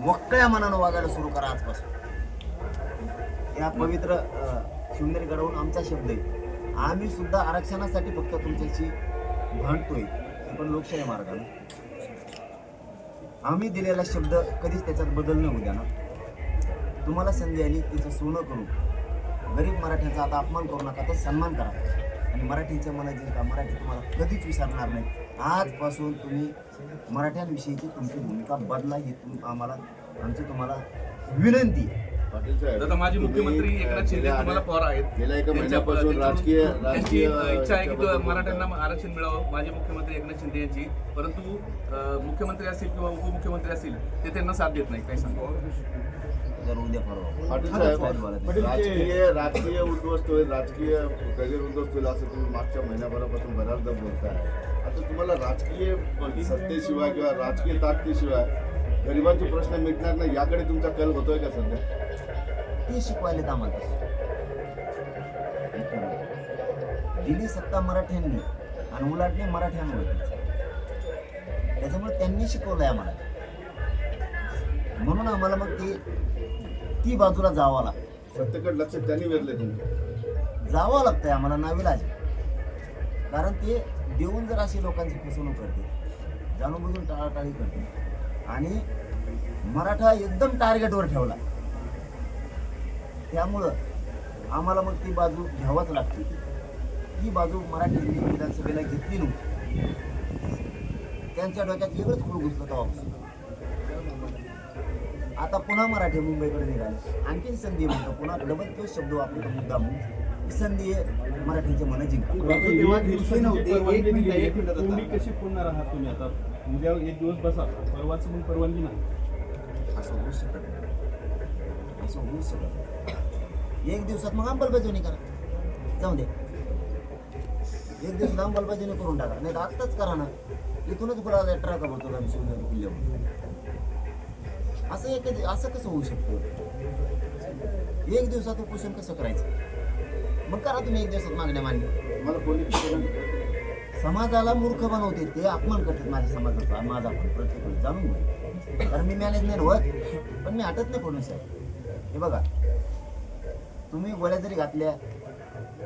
मोकळ्या मनानं वागायला सुरू करा आजपासून. या पवित्र अ, शिवनेरी आमचा शब्द आहे. आम्ही सुद्धा आरक्षणासाठी फक्त तुमच्याशी भांडतोय. हे पण लोकशाही मार्गाने. आम्ही दिलेला शब्द कधीच त्याच्यात बदल न होऊ ना. तुम्हाला संधी आली तिचं सोनं करू. गरीब मराठ्यांचा आता अपमान करू नका तर सन्मान करा. आणि मराठीच्या मनाची का मराठी तुम्हाला कधीच विसरणार नाही आजपासून तुम्ही मराठ्यांविषयीची तुमची भूमिका बदला ही तुम आम्हाला आमची तुम्हाला विनंती आहे. पाटील साहेब माजी तुम्ही, मुख्यमंत्री एकनाथ शिंदे गेल्या तुम्हाला पवार आहेत. गेल्या एका त्यांच्या- महिन्यापासून राजकीय त्यांची राजकीय इच्छा आहे की तो याच्याबद्दल मराठ्यांना. आरक्षण मिळावं माजी मुख्यमंत्री एकनाथ शिंदे यांची. परंतु अं, मुख्यमंत्री असतील किंवा उपमुख्यमंत्री असतील ते त्यांना साथ देत नाही काय सांगा. जर उद्या परवा. पाटील साहेब साहेब राजकीय राजकीय उद्ध्वस्त होईल राजकीय करिअर उद्ध्वस्त होईल असं तुम्ही मागच्या महिन्याभरापासून बऱ्याचदा बोलताय. आता तुम्हाला राजकीय सत्तेशिवाय किंवा राजकीय ताकदीशिवाय गरिबांचे प्रश्न मिटणार नाही याकडे तुमचा कल होतोय का सध्या? ते शिकवायलेत आम्हाला. दिली सत्ता मराठ्यांनी आणि उलाटली मराठ्यांवर. त्याच्यामुळे त्यांनी शिकवलंय आम्हाला. म्हणून आम्हाला मग ती ती बाजूला जावं लागतं. सत्तेकडे लक्ष त्यांनी वेधले तुमचं. जावं लागतंय आम्हाला नाविलाज कारण ते देऊन जर अशी लोकांची फसवणूक करते जाणूनबुजून टाळाटाळी करते. आणि मराठा एकदम टार्गेटवर ठेवला. त्यामुळं आम्हाला मग ती बाजू घ्यावाच लागते. ती बाजू मराठी विधानसभेला घेतली नव्हती. त्यांच्या डोक्यात वेगळंच खूळ घुसलं तेव्हापासून. आता पुन्हा मराठी मुंबईकडे निघाले. आणखीन संधी म्हणतो पुन्हा डबल तो शब्द वापरतो मुद्दा म्हणून संधी आहे. मराठीचे मन जिंका तेव्हा दिवशी नव्हते एक मिनिट एक मिनिट कोंडी आता. कशी आहात तुम्ही आता? उद्या एक दिवस बसा परवाच मग परवानगी नाही. असं होऊ शकत असं होऊ शकत. एक दिवसात मग अंमलबजावणी करा. जाऊ दे. एक दिवसात अंमलबजावणी करून टाका. नाही तर आत्ताच करा ना. इथूनच गुलाला ट्रक भरतो आम्ही शिवनेरी किल्ल्यावर. असं एक असं कसं होऊ शकतं? एक दिवसात उपोषण कसं करायचं? मग करा तुम्ही एक दिवसात मागण्या मान्य. मला कोणी समाजाला मूर्ख बनवते ते अपमान करतात माझ्या समाजाचा माझा पण प्रत्येक जाणून घे कारण मी मॅनेज नाही होत पण मी हटत नाही कोणी साहेब. हे बघा तुम्ही गोळ्या जरी घातल्या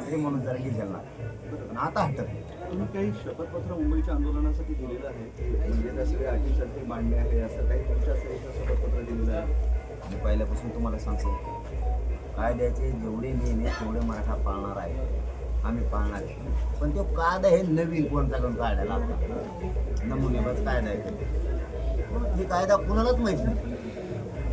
तरी म्हणून जरा गिरजेल ना पण आता हटत नाही. तुम्ही काही शपथपत्र मुंबईच्या आंदोलनासाठी दिलेलं आहे? म्हणजे त्या सगळ्या अटीसाठी मांडणे आहे असं काही तुमच्या शपथपत्र दिलेलं आहे? मी पहिल्यापासून तुम्हाला सांगतो. कायद्याचे जेवढे नियम आहेत तेवढे मराठा पाळणार आहे. आम्ही पाळणार आहे. पण तो कायदा हे नवीन कोणता कोण काढायला लागला नमुनेबाज कायदा आहे. हे कायदा कुणालाच माहीत नाही.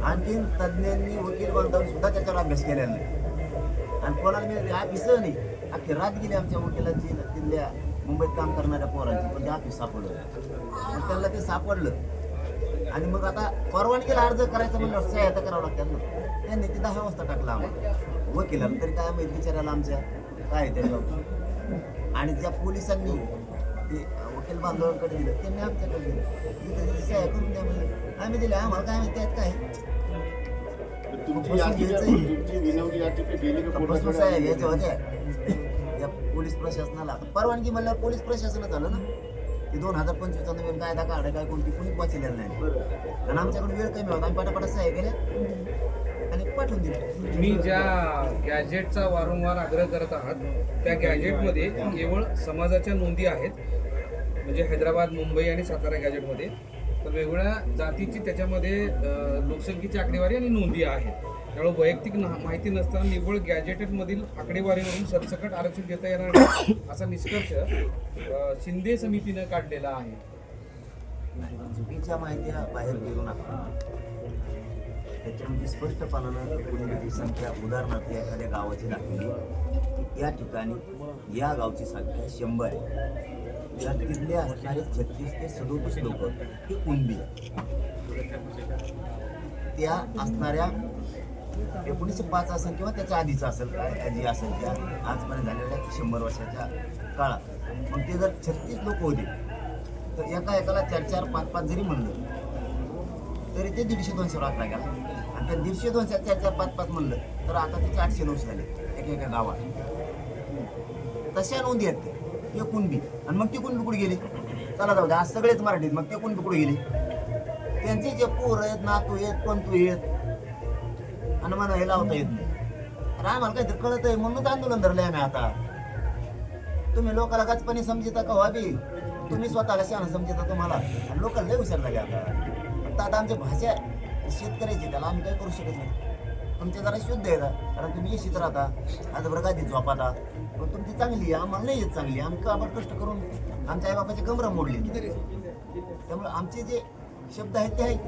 आणखीन तज्ज्ञांनी वकील बांधवून सुद्धा त्याच्यावर अभ्यास केलेला नाही. आणि कोणाला मी ऑफिस नाही. अख्खी रात गेली आमच्या वकिलांची तिथल्या मुंबईत काम करणाऱ्या पोरांची. पण ते ऑफिस सापडलं. त्यांना ते सापडलं. आणि मग आता परवानगीला अर्ज करायचा म्हणल्यावर सह्या तर करावं लागतात ना त्यांनी ते दहा वाजता टाकला आम्हाला. वकिलाला तरी काय माहिती बिचारायला आमच्या काय त्याच्यावर? आणि ज्या पोलिसांनी ते वकील बांधवांकडे दिलं त्यांनी आमच्याकडे दिलं. सह्या करून द्या म्हणजे आम्ही दिल्या आम्हाला काय माहिती त्यात काय पोलीस प्रशासनाला. परवानगी म्हणल्यावर पोलीस प्रशासनच आलं ना? की दोन हजार पंचवीसचा नवीन कायदा काढा काय कोणती कुणी वाचलेलं नाही. आणि आमच्याकडे वेळ कमी होता आम्ही पटापटा सह्या केल्या आणि पाठवून दिले. तुम्ही ज्या गॅजेटचा वारंवार आग्रह करत आहात त्या गॅजेटमध्ये केवळ समाजाच्या नोंदी आहेत. म्हणजे हैदराबाद मुंबई आणि सातारा गॅजेटमध्ये तर वेगवेगळ्या जातीची त्याच्यामध्ये लोकसंख्येची आकडेवारी आणि नोंदी आहेत. त्यामुळे वैयक्तिक ना- माहिती नसताना निव्वळ गॅजेटेडमधील आकडेवारीवरून सरसकट आरक्षण देता येणार नाही असा निष्कर्ष शिंदे समितीनं काढलेला आहे. चुकीच्या माहित्या बाहेर गेलो नका त्याच्यामध्ये स्पष्टपणानं एकूणची संख्या उदाहरणार्थ एखाद्या गावाची दाखवली या ठिकाणी या गावची संख्या शंभर आहे. या तिथले असणारे छत्तीस ते सदोतीस लोक ही कुणबी त्या असणाऱ्या एकोणीसशे पाच असेल किंवा त्याच्या आधीचं असेल काय जी असेल त्या आजपर्यंत झालेल्या शंभर वर्षाच्या काळात. मग ते जर छत्तीस लोक होते तर एका एकाला चार चार पाच पाच जरी म्हणलं तरी ते दीडशे दोनशेवर आकडा गेला आणि त्या दीडशे दोनशे चार चार पाच पाच म्हणलं तर आता त्याचे आठशे नऊशे झाले एका एका गावात. तशा नोंदी आहेत ते कुणबी आणि मग ते कुणबी कुठे गेले? चला जाऊ दे आज सगळेच मराठीत. मग ते कुणबी कुठे गेले? त्यांचे जे पोर आहेत नातू आहेत पंतू आहेत आणि मला हे लावता येत नाही. अरे आम्हाला काहीतरी कळत आहे म्हणूनच आंदोलन धरलंय आम्ही आता. तुम्ही लोकाला गचपणी समजिता का हो व्हावी तुम्ही स्वतःला शहाणं समजता तुम्हाला. आणि लोकांना लय हुशार झाले आता. आता आमची भाषा शेतकऱ्याची त्याला आम्ही काही करू शकत नाही. तुमचे जरा शुद्ध आहे कारण तुम्ही येशीत राहता. आता बरं काय झोपाता. पण तुमची चांगली आहे आम्हाला नाही येत चांगली. आम्ही का बरं कष्ट करून आमच्या आई बापाची कमरं मोडली. त्यामुळे आमचे जे शब्द आहेत ते आहेत.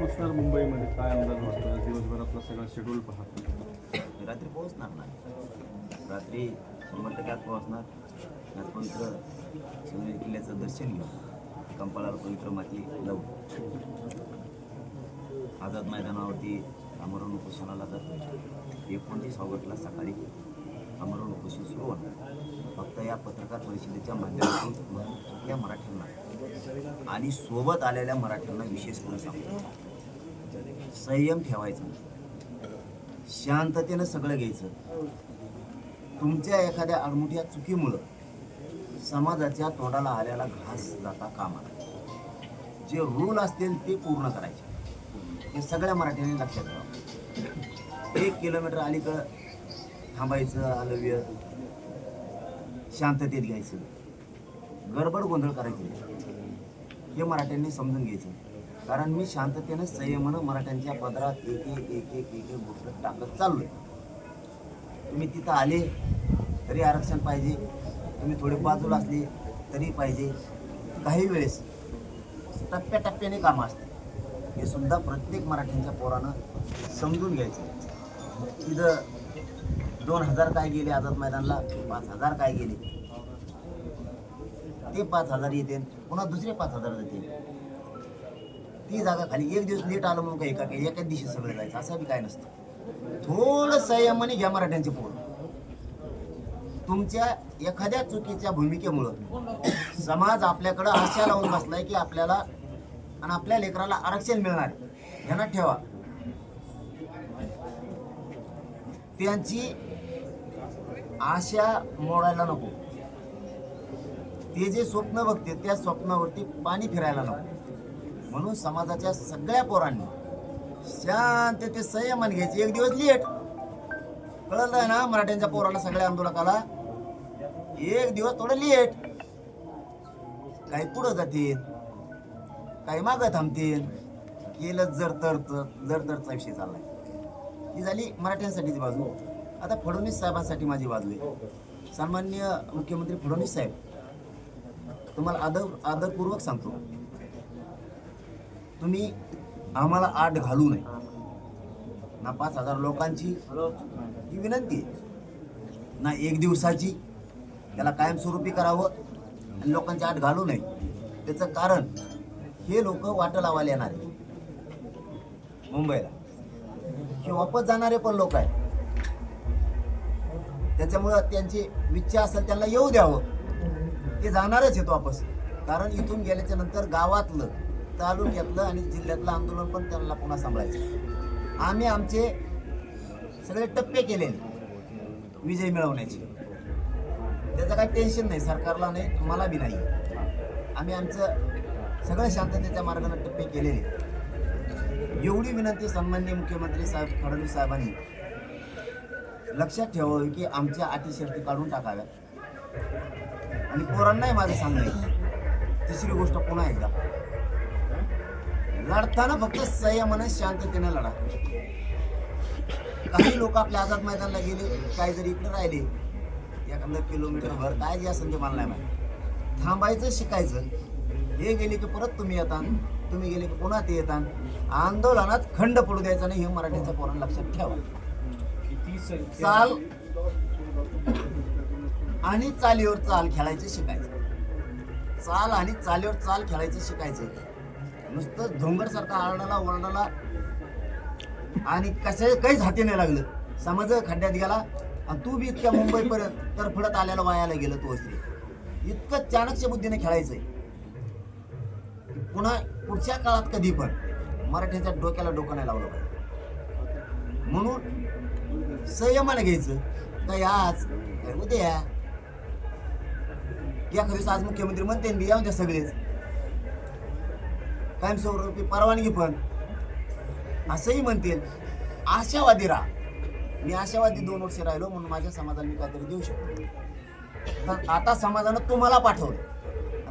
पोचणार मुंबईमध्ये. काय अंदाज वाटतो दिवसभरातला सगळा शेड्यूल पाहतो रात्री पोहोचणार नाही. रात्री शंभर टक्क्यात पोहोचणार. त्याचपंत्र शिवनेरी किल्ल्याचं दर्शन घेऊ. कंपाळाला पवित्र माती लावू. आझाद मैदानावरती आमरण उपोषणाला तर एकोणतीस ऑगस्टला सकाळी आमरण उपोषण सुरू होणार. फक्त या पत्रकार परिषदेच्या माध्यमातून या मराठ्यांना आणि सोबत आलेल्या मराठ्यांना विशेष करून सांगतो संयम ठेवायचा. शांततेनं सगळं घ्यायचं. तुमच्या एखाद्या अडमुठ्या चुकीमुळं समाजाच्या तोंडाला आलेला घास जाता कामा जे रूल असतील ते पूर्ण करायचे. हे सगळ्या मराठ्यांनी लक्षात ठेवा. एक किलोमीटर अलीकडं थांबायचं आलव्य. शांततेत घ्यायचं. गडबड गोंधळ करायची. हे मराठ्यांनी समजून घ्यायचं. कारण मी शांततेनं संयमानं मराठ्यांच्या पदरात एक एक एक एक एक गोष्ट टाकत चाललोय. तुम्ही तिथं आले तरी आरक्षण पाहिजे. तुम्ही थोडे बाजूला असले तरी पाहिजे. काही वेळेस टप्प्याटप्प्याने कामं असतात. हे सुद्धा प्रत्येक मराठ्यांच्या पोरानं समजून घ्यायचं. तिथं दोन हजार काय गेले आझाद मैदानला पाच हजार काय गेले? ते पाच हजार येते पुन्हा दुसरे पाच हजार जाते ती जागा खाली एक दिवस लेट आलं म्हणून काही एका काही एकाच दिवशी सगळं जायचं असं बी काय नसतं. थोडं संयमाने घ्या मराठ्यांचे पोर. तुमच्या एखाद्या चुकीच्या भूमिकेमुळं समाज आपल्याकडं आशा लावून बसलाय की आपल्याला आणि आपल्या लेकराला आरक्षण मिळणार. आहे. ध्यानात ठेवा. त्यांची आशा मोडायला नको. ते जे स्वप्न बघते त्या स्वप्नावरती पाणी फिरायला नको. म्हणून समाजाच्या सगळ्या पोरांनी शांत ते संयमान घ्यायचे. एक दिवस लेट कळलं ना मराठ्यांच्या पोराला सगळ्या आंदोलकाला? एक दिवस थोडं लेट काही पुढं जातील. काही मागं थांबतील. केलं जर तर जर तरचा विषय चाललाय. ही झाली मराठ्यांसाठीची बाजू. आता फडणवीस साहेबांसाठी माझी बाजू आहे. सन्मान्य मुख्यमंत्री फडणवीस साहेब तुम्हाला आदर आदरपूर्वक सांगतो. तुम्ही आम्हाला आठ घालू नये. ना पाच हजार लोकांची ही विनंती आहे. ना एक दिवसाची. त्याला कायमस्वरूपी करावं आणि लोकांची आठ घालू नये. त्याचं कारण हे लोक वाट लावायला येणार आहे मुंबईला. हे वापस जाणारे पण लोक आहेत. त्याच्यामुळं त्यांची इच्छा असेल त्यांना येऊ द्यावं. ते जाणारच आहेत वापस. कारण इथून गेल्याच्यानंतर गावातलं तालुक्यातलं आणि जिल्ह्यातलं आंदोलन पण त्यांना पुन्हा सांभाळायचं आम्ही आमचे सगळे टप्पे केले विजय मिळवण्याचे. त्याचं काही टेन्शन नाही सरकारला नाही मला बी नाही. आम्ही आमचं सगळं शांततेच्या मार्गाने टप्पे केलेले एवढी विनंती सन्मान्य मुख्यमंत्री साहेब फडणवीस साहेबांनी. लक्षात ठेवावी की आमच्या अटी शर्ती काढून टाकाव्या आणि पोरांनाही माझं सांगणं तिसरी गोष्ट पुन्हा एकदा. लढताना फक्त संयमाने शांततेने लढा. काही लोक आपल्या आझाद मैदानाला गेले काही जरी इकडे राहिले. एखादं किलोमीटर भर काय जे संधी ते नाही माहिती. थांबायचं शिकायचं. हे गेले की परत तुम्ही येता तुम्ही गेले की पुन्हा ते येतात आंदोलनात खंड पडू द्यायचा नाही हे मराठ्यांच्या पोरांना लक्षात ठेवा. चाल आणि चालीवर चाल खेळायचं शिकायचं. चाल आणि चालीवर चाल खेळायचं शिकायचं. नुसतं धोंगडसारखा आरडाला ओरडाला आणि कशा काहीच हाती नाही लागलं. समज खड्ड्यात गेला आणि तू बी इतक्या मुंबईपर्यंत तर पुढत आल्याला वायाला गेलं तू असे इतकं चाणक्य बुद्धीने खेळायचंय. पुन्हा पुढच्या काळात कधी पण मराठ्यांच्या डोक्याला डोकं नाही लावलं पाहिजे. म्हणून संयमाने घ्यायचं काही आज काय उद्या. या खरीच आज मुख्यमंत्री म्हणते मी या सगळेच. कायमस्वरूपी परवानगी पण. असंही म्हणतील आशावादी राहा. मी आशावादी दोन वर्ष राहिलो म्हणून माझ्या समाजाला मी काहीतरी देऊ शकतो. तर आता समाजानं तुम्हाला पाठवलं.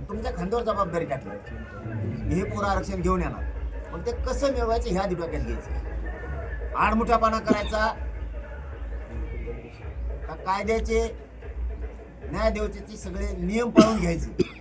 तुमच्या खांद्यावर जबाबदारी टाकली. हे पोरं आरक्षण घेऊन येणार. मग ते कसं मिळवायचं ह्या डोक्यात घ्यायचं. आडमुठ्यापणा करायचा. कायद्याचे न्याय देवतेचे सगळे नियम पाळून घ्यायचे.